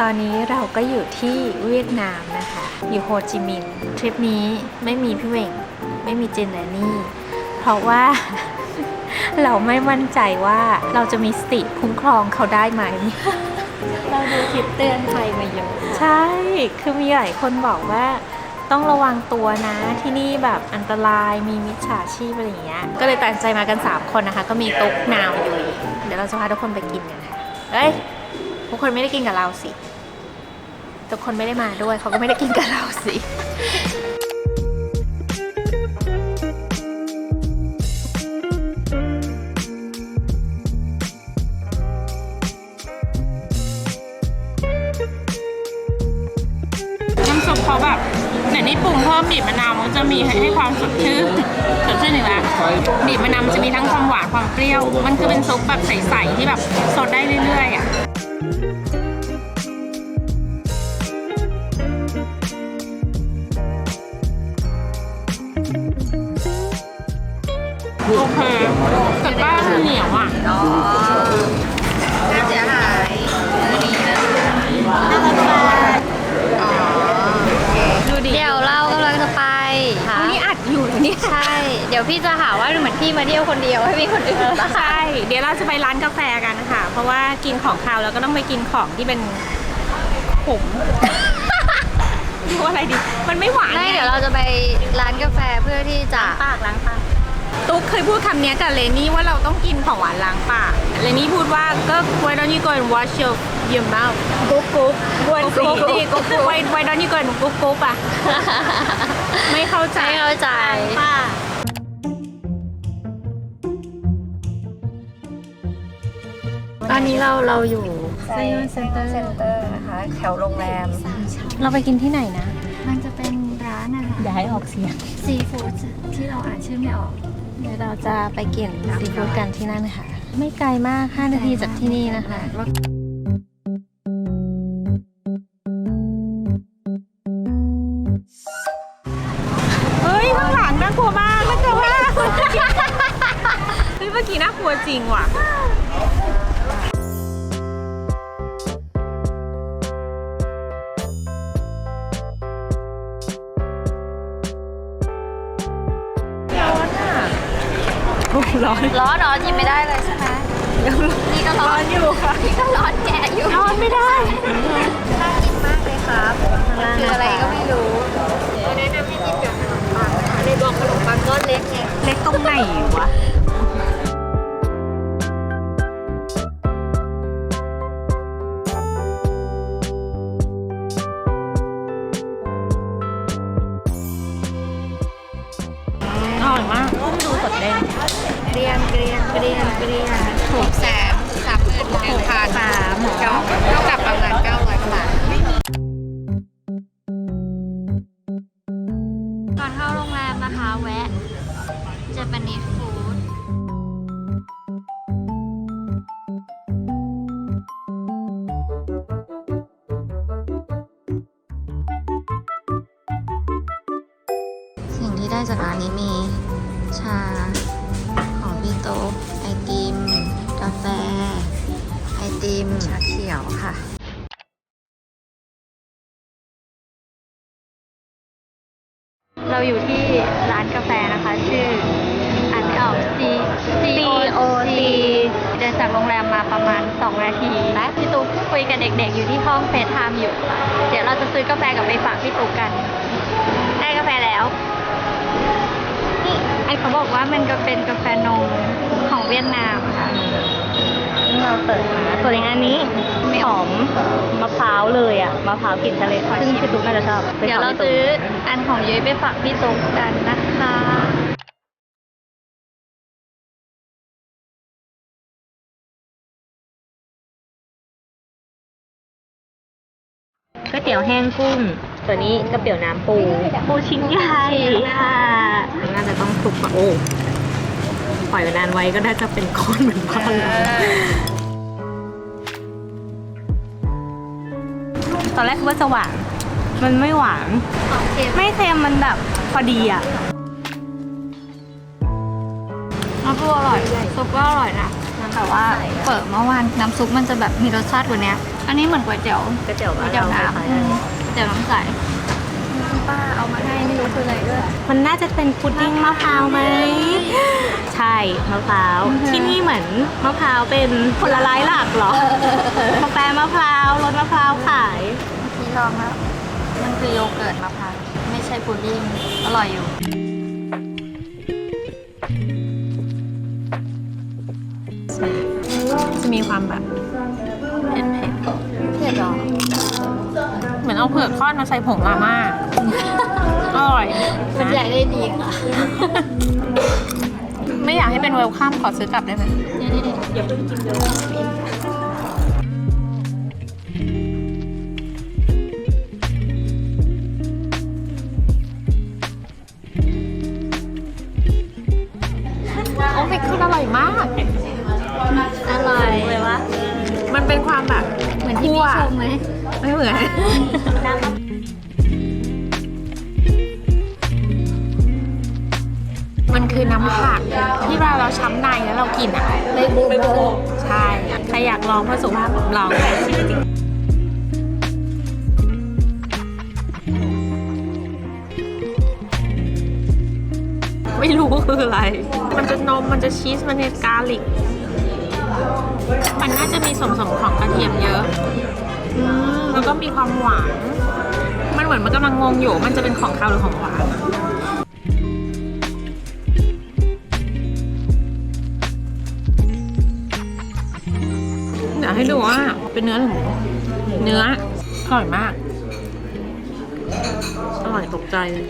ตอนนี้เราก็อยู่ที่เวียดนามนะคะ อยู่โฮจิมินห์ทริปนี้ไม่มีพี่เหวงไม่มีเจนและนี่ เพราะว่าเราไม่มั่นใจว่าเราจะมีสติคุ้มครองเขาได้ไหม เราดูคลิปเตือนภัยมาเยอะใช่ คือมีหลายคนบอกว่าต้องระวังตัวนะที่นี่แบบอันตรายมีมิจฉาชีพอะไรอย่างเงี้ย ก็เลยตัดสินใจมากัน 3 คนนะคะ ก็มีตุ๊กนาวยุยเดี๋ยวเราจะพาทุกคนไปกินกันค่ะเอ้ยทุกคนไม่ได้กินกับเราสิ ทุกคนไม่ได้มาด้วย เขาก็ไม่ได้กินกับเราสิ น้ำซุปเขาแบบไหนนี่ปรุงเพิ่มบีบมะนาวมันจะมีให้ความสดชื่นสดชื่นอีกแล้วบีบมะนาวมันจะมีทั้งความหวานความเปรี้ยว มันคือเป็นซุปแบบใสๆที่แบบสดได้เรื่อยๆอะ โอเคแต่แป้งมันเหนียวอะเสียหายดูดิเดี๋ยวเรากำลังจะไปค่ะอันนี้อัดอยู่เนี่ยใช่ เดี๋ยวพี่จะหาว่าเหมือนพี่มาเที่ยวคนเดียวให้มีคนอื่นมาใช่ เดี๋ยวเราจะไปร้านกาแฟกันค่ะ เพราะว่ากินของคาวแล้วก็ต้องไปกินของที่เป็นผมดูอะไรดี มันไม่หวานไม่ไงเดี๋ยวเราจะไปร้านกาแฟเพื่อที่จะปากล้างปาก ตุ๊กเคยพูดคำเนี้ยกับเลนี่ว่าเราต้องกินของหวานล้างปากเลนี่พูดว่าก็ why don't you go and wash your your mouth กุ๊กกุ๊กกุ๊กกุ๊กดิกุ๊กกุ๊ก why why don't you go and กุ๊กกุ๊กอะ ไม่เข้าใจ ไม่เข้าใจ ป้าตอนนี้เราเราอยู่ไซเซ็นเตอร์เซ็นเตอร์นะคะ แถวโรงแรม เราไปกินที่ไหนนะ มันจะเป็นร้านอาหารอย่าให้ออกเสียงซีฟู้ดที่เราอ่านชื่อไม่ออก เดี๋ยวเราจะไปกินซีฟู้ดกันที่นั่นค่ะ ไม่ไกลมาก 5 นาทีจากที่นี่นะคะเฮ้ยข้างหลังน่ากลัวมากน่ากลัวมากเฮ้ยเมื่อกี้น่ากลัวจริงว่ะ ร้อนร้อนเหรอชิมไม่ได้เลยใช่ไหมนี่ก็ร้อนอยู่ค่ะนี่ก็ร้อนแก่อยู่นอนไม่ได้น่ากินมากเลยครับคืออะไรก็ไม่รู้แนะนำให้กินกับขนมปังนะคะในบอกขนมปังก้อนเล็กไงเล็กตรงไหนวะ รียนเกรียนเกรียนเกรียนถูกแสนสามหมื่นหนึ่งพันสามเก้าเท่ากับประมาณเก้าร้อยกว่าบาทก่อนเข้าโรงแรมนะคะแวะ Japanese food สิ่งที่ได้จากร้านนี้มี มมาประมาณ 2 นาทีและพี่ตุ๊กคุยกับเด็กๆ อยู่ที่ห้องเฟซไทม์อยู่ เดี๋ยวเราจะซื้อกาแฟกลับไปฝากพี่ตุ๊กกัน ได้กาแฟแล้วนี่ไอเขาบอกว่ามันก็เป็นกาแฟนมของเวียดนามค่ะเราเปิดมาส่วนอย่างอันนี้หอมมะพร้าวเลยอะมะพร้าวกลิ่นทะเลซึ่งพี่ตุ๊กน่าจะชอบไปเดี๋ยวเราขพี่ตุ๊กซื้ออันของยุ้ยไปฝากพี่ตุ๊กกันนะคะ ก๋วยเตี๋ยวแห้งกุ้ง ตัวนี้ก๋วยเตี๋ยวน้ำปู ปูชิ้นใหญ่ค่ะน่าจะต้องสุกก่อนโอ้ปล่อยนานไว้ก็น่าจะเป็นก้อนเหมือนบ้านตอนแรกคิดว่าจะหวาน มันไม่หวาน ไม่เค็มมันแบบพอดีอะน้ำซุปอร่อยซุปก็อร่อยนะ แต่ว่าเปิดเมื่อวานน้ำซุปมันจะแบบมีรสชาติกว่านี้ อันนี้เหมือนก๋วยเตี๋ยวก๋วยเตี๋ยวก๋วยเตี๋ยวน้ำคล้ายอืๆมก๋วยเตี๋ยวน้ำใสคุณป้าเอามาให้ไม่รู้คืออะไรด้วย มันน่าจะเป็นพุดดิ้งมะพร้าวไหม ใช่มะพร้าวอือฮึที่นี่เหมือนมะพร้าวเป็นผลไม้หลักเหรอกาแฟมะพร้าวรสมะพร้าวขาย พี่ลองแล้ว มันคือโยเกิร์ตมะพร้าวไม่ใช่พุดดิ้งอร่อยอยู่ จะมีความแบบเผ็ด เผ็ดหรอๆเหมือนเอาเผือกทอดมาใส่ผงมาม่าอร่อยมันใหญ่นะได้ดีค่ะ ไม่อยากให้เป็นเวลคัมขอซื้อกลับได้ไหมนี่นี่เดี๋ยวเพิ่งกินเดี๋ยว มือนที่พี่ชมไหมไม่เหมือนมันคือน้ำผักที่เวลาเราช้ำในแล้วเรากินอะเลยบูโบใช่ใครอยากลองเพื่อสุขภาพลองได้จริงๆไม่รู้คืออะไร มันจะนม มันจะชีส มันจะกาลิก มันน่าจะมีส่วนผสมของกระเทียมเยอะ แล้วก็มีความหวาน มันเหมือนมันกำลังงงอยู่ มันจะเป็นของคาวหรือของหวานเดี๋ยวให้ดูว่าเป็นเนื้อหรือหมูเนื้ออร่อยมาก อร่อยตกใจเลย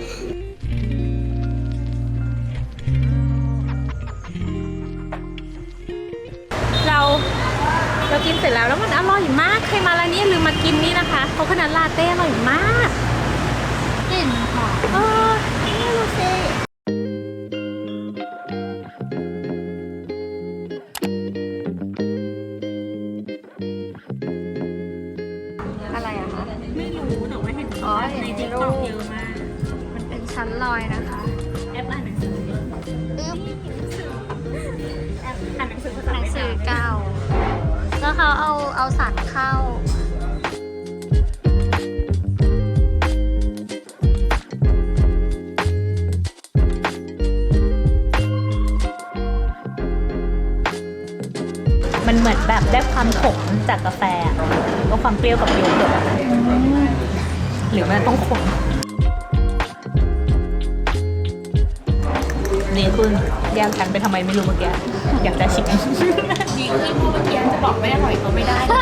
เรา เรากินเสร็จแล้วแล้วมันอร่อยมากใครมาร้านนี้อย่าลืมมากินนี่นะคะโคคนัทลาเต้อร่อยมากกลิ่นหอมเออนี่ดูสิอะไรอะคะไม่รู้แต่ว่าเห็นอ๋อเห็นในในติ๊กรูต็อกปเยอะมาก มันเป็นชั้นลอยนะคะ เขาเอาเอาสัตว์เข้า มันเหมือนแบบได้ความขมจากกาแฟอะแล้วก็ความเปรี้ยวกับโยเกิร์ตอะหรือมันต้องขม ดีขึ้นแยกกันไปทำไมไม่รู้เมื่อกี้อยากจะชิมดีขึ้นเพราะเมื่อกี้จะบอกไม่อร่อยก็ไม่ได้ส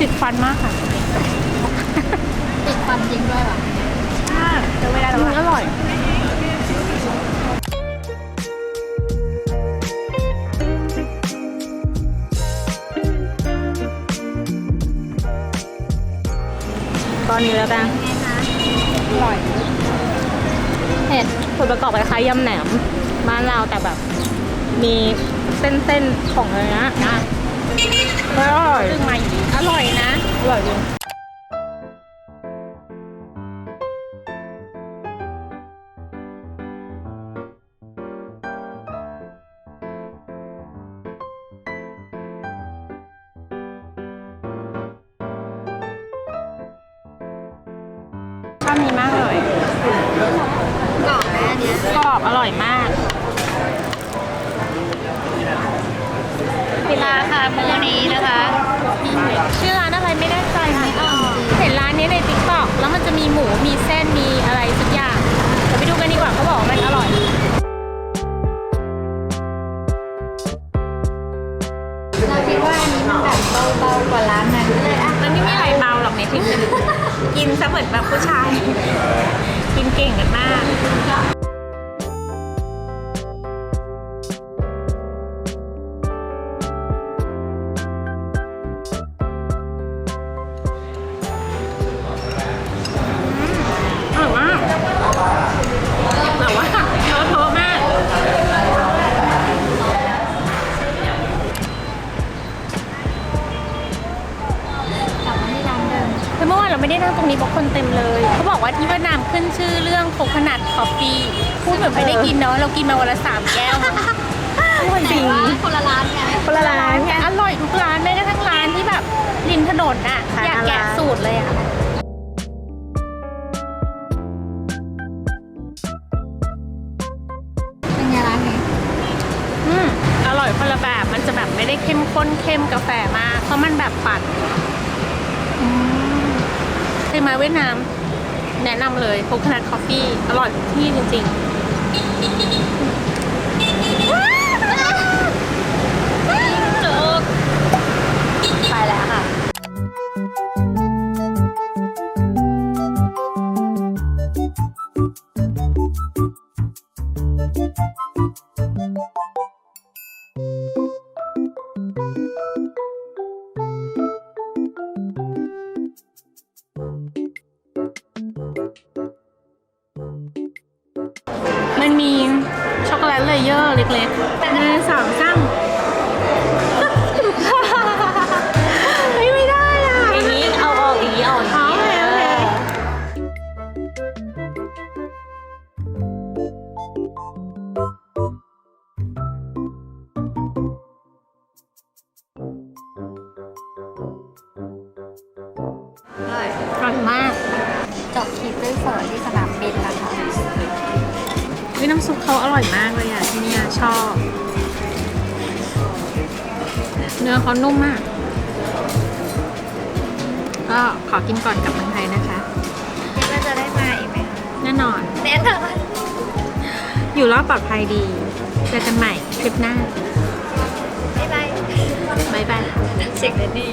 ติดฟันมากค่ะติดฟันจริงด้วยเหรอจะไม่ได้แล้วอร่อยตอนนี้แล้วกันไงคะอร่อยเผ็ดส่วนประกอบคล้ายๆยำแหนมบ้านเราแต่แบบมีเส้นๆของอะไรนะนะอร่อยซึ่งมาอยู่ดีอ ร่อยนะ อร่อยจริงชอบนี้มากเลยกรอบแม่เนี้ยกรอบอร่อยมากราคามื้อนี้นะคะ ชื่อร้านอะไรไม่แน่ใจค่ะเห็นร้านนี้ในติ๊กต็อกแล้วมันจะมีหมูมีเส้นมีอะไรสักอย่างกอะเขาบอกว่ามันอร่อยเราคิดว่าอันนี้มันแบบเบาๆกว่าร้านนั้นก็เลยอะมันไม่มีอะไรเบาหรอกในทริปนี้กินซะเหมือนแบบผู้ชาย กินเก่งกันมาก นั่งตรงนี้เพราะคนเต็มเลย เขาบอกว่าที่เวียดนามขึ้นชื่อเรื่องโคคนัทคอฟฟี่พูดเหมือนไม่ได้กินเนาะเรากินมาวันละสามแก้วมั้งอร่อยจริงแต่ว่าคนละร้านไงคนละร้านไงอร่อยทุกร้านแม้กระทั่งร้านที่แบบริมถนนน่ะอยากแกะสูตรเลยอะเป็นไงร้านนี้อืมอร่อยคนละแบบมันจะแบบไม่ได้เข้มข้นเข้มกาแฟมากเพราะมันแบบปั่นอืมเคย มาเวียดนาม แนะนำเลยโคคนัทคอฟฟี่อร่อยทุกที่จริงๆ มันมีช็อกโกแลตเลเยอร์เล็กๆหนึ่งสองสามเฮ้ยไม่ได้อะ อย่างนี้เอาออกอย่างนี้ออกอย่างอ๋อนี้โอเคโอเคอร่อยอร่อยมาก จบคลิปด้วยเฝอที่สนามบินนะคะ วิน้ำซุปเขาอร่อยมากเลยอะที่เนี่ยชอบ เนื้อเขานุ่มมาก ก็ขอกินก่อนกลับเมืองไทยนะคะคิดว่าจะได้มาอีกไหมคะแน่นอน แน่นอนอยู่รอดปลอดภัยดี เจอกันใหม่คลิปหน้า บ๊ายบาย บ๊ายบายเช็คเลยนี่